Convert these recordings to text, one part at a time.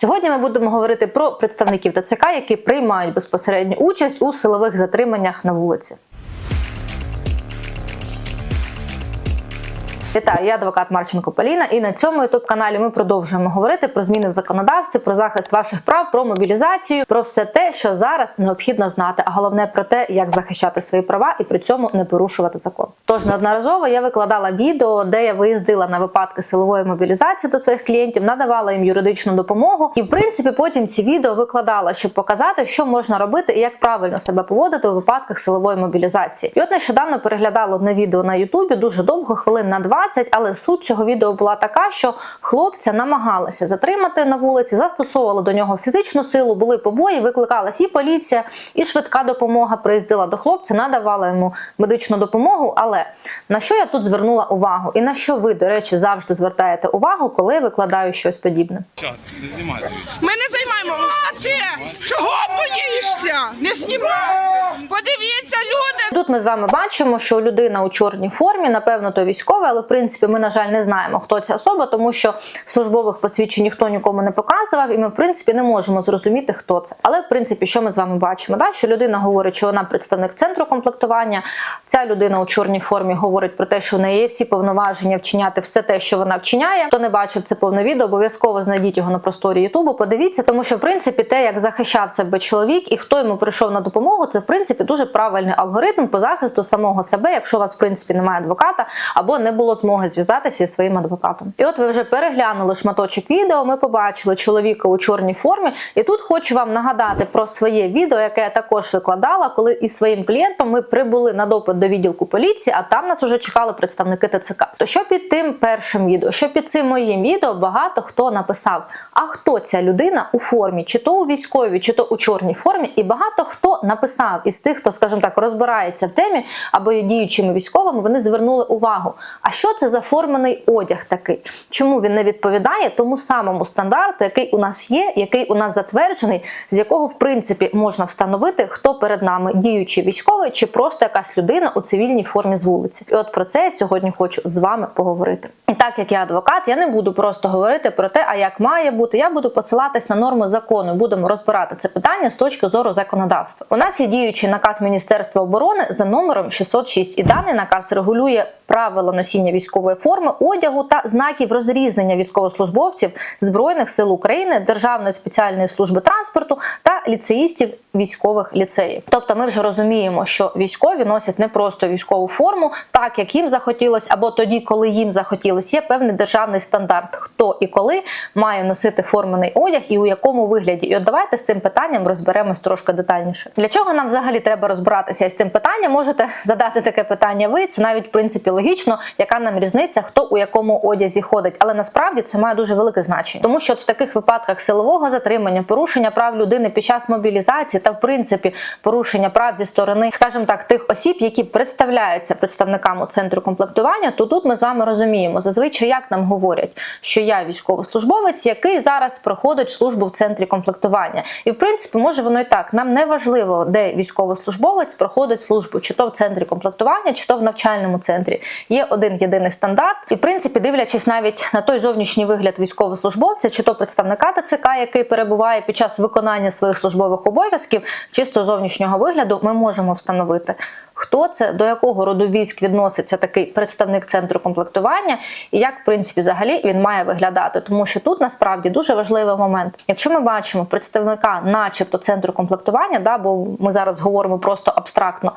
Сьогодні ми будемо говорити про представників ТЦК, які приймають безпосередню участь у силових затриманнях на вулиці. Вітаю, я адвокат Марченко Поліна, і на цьому youtube каналі ми продовжуємо говорити про зміни в законодавстві, про захист ваших прав, про мобілізацію, про все те, що зараз необхідно знати, а головне про те, як захищати свої права і при цьому не порушувати закон. Тож неодноразово я викладала відео, де я виїздила на випадки силової мобілізації до своїх клієнтів, надавала їм юридичну допомогу, і в принципі потім ці відео викладала, щоб показати, що можна робити і як правильно себе поводити у випадках силової мобілізації. І от нещодавно переглядала одне відео на Ютубі дуже довго, хвилин на 20, але суть цього відео була така, що хлопця намагалися затримати на вулиці, застосовували до нього фізичну силу, були побої, викликалась і поліція, і швидка допомога приїздила до хлопця, надавала йому медичну допомогу. Але на що я тут звернула увагу, і на що ви, до речі, завжди звертаєте увагу, коли викладаю щось подібне? Ми не займаємо. Чого боїшся? Не знімай! Ми з вами бачимо, що людина у чорній формі, напевно, то військовий, але в принципі ми, на жаль, не знаємо, хто ця особа, тому що службових посвідчень ніхто нікому не показував, і ми, в принципі, не можемо зрозуміти, хто це. Але в принципі, що ми з вами бачимо? Да? Що людина говорить, що вона представник центру комплектування. Ця людина у чорній формі говорить про те, що в неї є всі повноваження вчиняти все те, що вона вчиняє. Хто не бачив це повне відео, обов'язково знайдіть його на просторі Ютубу. Подивіться, тому що в принципі те, як захищав себе чоловік і хто йому прийшов на допомогу, це в принципі дуже правильний алгоритм захисту самого себе, якщо у вас в принципі немає адвоката або не було змоги зв'язатися зі своїм адвокатом. І от ви вже переглянули шматочок відео. Ми побачили чоловіка у чорній формі, і тут хочу вам нагадати про своє відео, яке я також викладала, коли із своїм клієнтом ми прибули на допит до відділку поліції, а там нас уже чекали представники ТЦК. То що під тим першим відео, що під цим моїм відео багато хто написав: а хто ця людина у формі, чи то у військовій, чи то у чорній формі, і багато хто написав із тих, хто, скажімо так, розбирається в темі або діючими військовими, вони звернули увагу. А що це за формений одяг такий? Чому він не відповідає тому самому стандарту, який у нас є, який у нас затверджений, з якого в принципі можна встановити, хто перед нами діючий військовий чи просто якась людина у цивільній формі з вулиці? І от про це я сьогодні хочу з вами поговорити. І так як я адвокат, я не буду просто говорити про те, а як має бути. Я буду посилатись на норми закону. Будемо розбирати це питання з точки зору законодавства. У нас є діючий наказ Міністерства оборони за номером 606, і даний наказ регулює правила носіння військової форми, одягу та знаків розрізнення військовослужбовців збройних сил України, Державної спеціальної служби транспорту та ліцеїстів військових ліцеїв. Тобто, ми вже розуміємо, що військові носять не просто військову форму, так як їм захотілось, або тоді, коли їм захотілось. Є певний державний стандарт, хто і коли має носити формений одяг і у якому вигляді. І от давайте з цим питанням розберемось трошки детальніше. Для чого нам взагалі треба розбиратися з цим питанням? Можете задати таке питання. Ви це навіть в принципі логічно, яка нам різниця, хто у якому одязі ходить. Але насправді це має дуже велике значення, тому що от в таких випадках силового затримання, порушення прав людини під час мобілізації та в принципі порушення прав зі сторони, скажімо так, тих осіб, які представляються представниками центру комплектування, то тут ми з вами розуміємо зазвичай, як нам говорять, що я військовослужбовець, який зараз проходить службу в центрі комплектування, і в принципі може воно і так. Нам не важливо, де військовослужбовець проходить службу, чи то в центрі комплектування, чи то в навчальному центрі. Є один єдиний стандарт, і в принципі, дивлячись навіть на той зовнішній вигляд військовослужбовця, чи то представника ТЦК, який перебуває під час виконання своїх службових обов'язків, чисто зовнішнього вигляду, ми можемо встановити. Хто це, до якого роду військ відноситься такий представник центру комплектування, і як в принципі взагалі він має виглядати, тому що тут насправді дуже важливий момент. Якщо ми бачимо представника, начебто центру комплектування, да, бо ми зараз говоримо просто абстрактно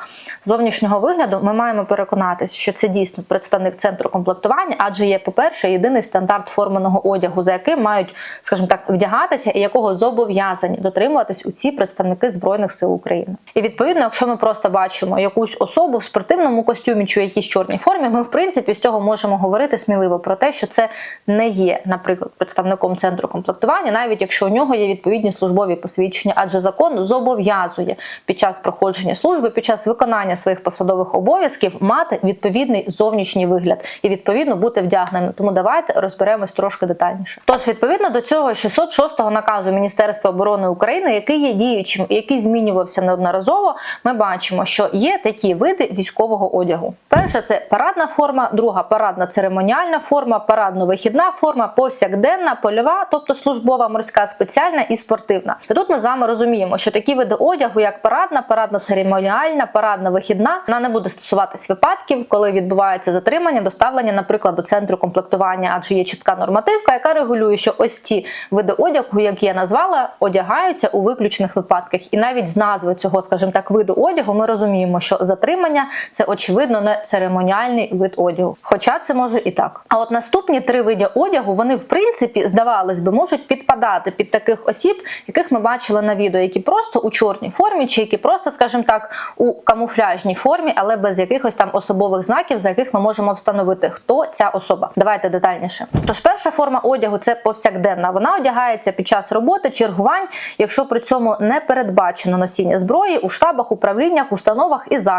зовнішнього вигляду, ми маємо переконатися, що це дійсно представник центру комплектування, адже є, по-перше, єдиний стандарт форменого одягу, за яким мають, скажімо так, вдягатися, і якого зобов'язані дотримуватись усі представники збройних сил України. І відповідно, якщо ми просто бачимо якусь особу в спортивному костюмі чи якійсь чорній формі, ми в принципі з цього можемо говорити сміливо про те, що це не є, наприклад, представником центру комплектування, навіть якщо у нього є відповідні службові посвідчення, адже закон зобов'язує під час проходження служби, під час виконання своїх посадових обов'язків мати відповідний зовнішній вигляд і відповідно бути вдягненим. Тому давайте розберемось трошки детальніше. Тож, відповідно до цього 606-го наказу Міністерства оборони України, який є діючим і який змінювався неодноразово, ми бачимо, що є такі такі види військового одягу. Перша це парадна форма, друга парадна церемоніальна форма, парадно-вихідна форма, повсякденна, польова, тобто службова, морська, спеціальна і спортивна. І тут ми з вами розуміємо, що такі види одягу, як парадна, парадно-церемоніальна, парадно-вихідна, вона не буде стосуватись випадків, коли відбувається затримання, доставлення, наприклад, до центру комплектування, адже є чітка нормативка, яка регулює, що ось ці види одягу, які я назвала, одягаються у виключених випадках. І навіть з назви цього, скажімо так, виду одягу, ми розуміємо, що затримання це очевидно не церемоніальний вид одягу. Хоча це може і так. А от наступні три види одягу, вони в принципі, здавалось би, можуть підпадати під таких осіб, яких ми бачили на відео, які просто у чорній формі, чи які просто, скажімо так, у камуфляжній формі, але без якихось там особових знаків, за яких ми можемо встановити, хто ця особа. Давайте детальніше. Тож перша форма одягу це повсякденна. Вона одягається під час роботи, чергувань, якщо при цьому не передбачено носіння зброї у штабах, управліннях, установах і закладах,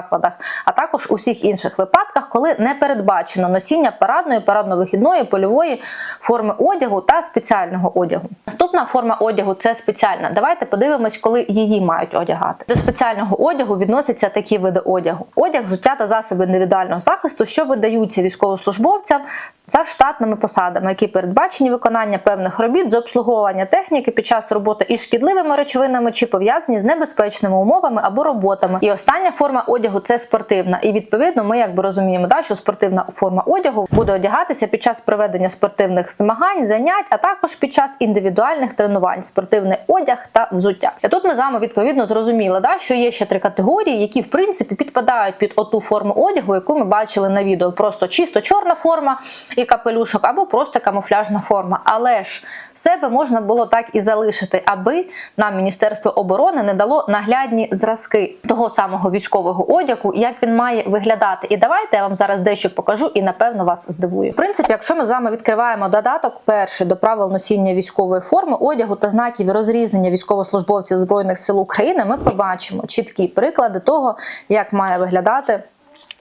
а також у всіх інших випадках, коли не передбачено носіння парадної, парадно-вихідної, польової форми одягу та спеціального одягу. Наступна форма одягу це спеціальна. Давайте подивимось, коли її мають одягати. До спеціального одягу відносяться такі види одягу: одяг, взуття та засоби індивідуального захисту, що видаються військовослужбовцям за штатними посадами, які передбачені виконання певних робіт з обслуговування техніки під час роботи із шкідливими речовинами чи пов'язані з небезпечними умовами або роботами. І остання форма одягу це спортивна. І відповідно ми якби розуміємо, да, що спортивна форма одягу буде одягатися під час проведення спортивних змагань, занять, а також під час індивідуальних тренувань, спортивний одяг та взуття. І тут ми з вами відповідно зрозуміли, да, що є ще три категорії, які в принципі підпадають під оту форму одягу, яку ми бачили на відео. Просто чисто чорна форма і капелюшок, або просто камуфляжна форма. Але ж себе можна було так і залишити, аби нам Міністерство оборони не дало наглядні зразки того самого військового одягу, як він має виглядати. І давайте я вам зараз дещо покажу, і напевно вас здивую. В принципі, якщо ми з вами відкриваємо додаток перший до правил носіння військової форми, одягу та знаків розрізнення військовослужбовців збройних сил України, ми побачимо чіткі приклади того, як має виглядати.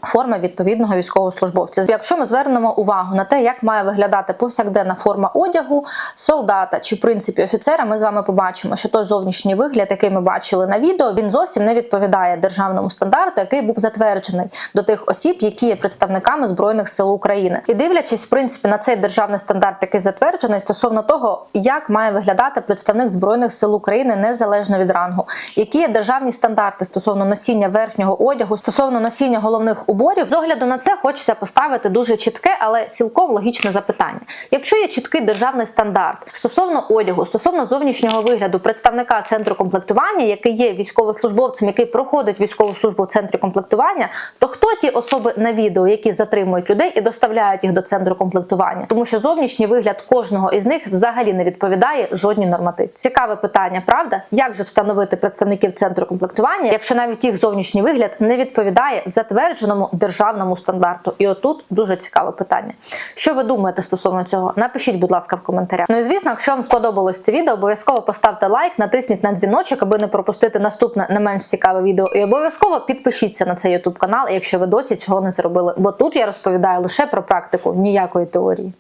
Форма відповідного військовослужбовця. Якщо ми звернемо увагу на те, як має виглядати повсякденна форма одягу солдата чи в принципі офіцера, ми з вами побачимо, що той зовнішній вигляд, який ми бачили на відео, він зовсім не відповідає державному стандарту, який був затверджений до тих осіб, які є представниками збройних сил України. І дивлячись, в принципі, на цей державний стандарт, який затверджений стосовно того, як має виглядати представник збройних сил України незалежно від рангу, які є державні стандарти стосовно носіння верхнього одягу, стосовно носіння головних уборів. З огляду на це хочеться поставити дуже чітке, але цілком логічне запитання. Якщо є чіткий державний стандарт стосовно одягу, стосовно зовнішнього вигляду представника центру комплектування, який є військовослужбовцем, який проходить військову службу в центрі комплектування, то хто ті особи на відео, які затримують людей і доставляють їх до центру комплектування? Тому що зовнішній вигляд кожного із них взагалі не відповідає жодній нормативі. Цікаве питання, правда? Як же встановити представників центру комплектування, якщо навіть їх зовнішній вигляд не відповідає затвердженому державному стандарту? І отут дуже цікаве питання. Що ви думаєте стосовно цього? Напишіть, будь ласка, в коментарях. Ну і звісно, якщо вам сподобалось це відео, обов'язково поставте лайк, натисніть на дзвіночок, аби не пропустити наступне не менш цікаве відео. І обов'язково підпишіться на цей YouTube канал, якщо ви досі цього не зробили. Бо тут я розповідаю лише про практику, ніякої теорії.